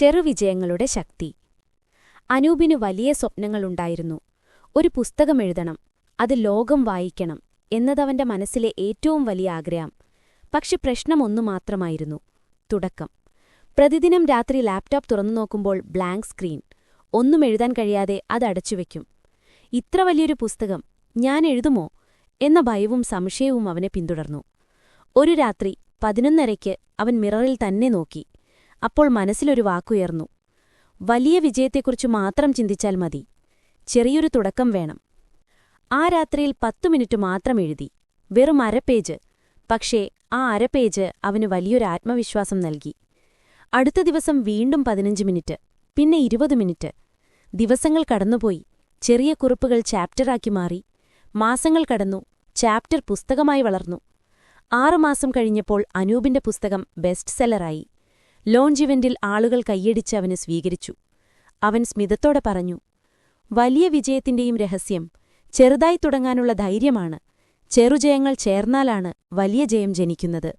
ചെറുവിജയങ്ങളുടെ ശക്തി. അനൂപിന് വലിയ സ്വപ്നങ്ങളുണ്ടായിരുന്നു. ഒരു പുസ്തകം എഴുതണം അത് ലോകം വായിക്കണം എന്നതവന്റെ മനസ്സിലെ ഏറ്റവും വലിയ ആഗ്രഹം. പക്ഷെ പ്രശ്നമൊന്നു മാത്രമായിരുന്നു. തുടക്കം. പ്രതിദിനം രാത്രി ലാപ്ടോപ്പ് തുറന്നു നോക്കുമ്പോൾ ബ്ലാങ്ക് സ്ക്രീൻ. ഒന്നും എഴുതാൻ കഴിയാതെ അത് അടച്ചുവെക്കും ഇത്ര വലിയൊരു പുസ്തകം ഞാൻ എഴുതുമോ എന്ന ഭയവും സംശയവും അവനെ പിന്തുടർന്നു. ഒരു രാത്രി പതിനൊന്നരയ്ക്ക് അവൻ മിററിൽ തന്നെ നോക്കി. അപ്പോൾ മനസ്സിലൊരു വാക്കുയർന്നു. വലിയ വിജയത്തെക്കുറിച്ച് മാത്രം ചിന്തിച്ചാൽ മതി. ചെറിയൊരു തുടക്കം വേണം. ആ രാത്രിയിൽ പത്തു മിനിറ്റ് മാത്രം എഴുതി. വെറും അരപ്പേജ്. പക്ഷേ ആ അരപ്പേജ് അവന് വലിയൊരു ആത്മവിശ്വാസം നൽകി. അടുത്ത ദിവസം വീണ്ടും പതിനഞ്ച് മിനിറ്റ്. പിന്നെ ഇരുപത് മിനിറ്റ്. ദിവസങ്ങൾ കടന്നുപോയി. ചെറിയ കുറിപ്പുകൾ ചാപ്റ്ററാക്കി മാറി. മാസങ്ങൾ കടന്നു. ചാപ്റ്റർ പുസ്തകമായി വളർന്നു. ആറുമാസം കഴിഞ്ഞപ്പോൾ അനൂപിന്റെ പുസ്തകം ബെസ്റ്റ് സെല്ലറായി. ലോഞ്ച് ഇവന്റിൽ ആളുകൾ കൈയടിച്ച് അവന് സ്വീകരിച്ചു. അവൻ സ്മിതത്തോടെ പറഞ്ഞു വലിയ വിജയത്തിന്റെയും രഹസ്യം ചെറുതായി തുടങ്ങാനുള്ള ധൈര്യമാണ് ചെറുജയങ്ങൾ ചേർന്നാലാണ് വലിയ ജയം ജനിക്കുന്നത്.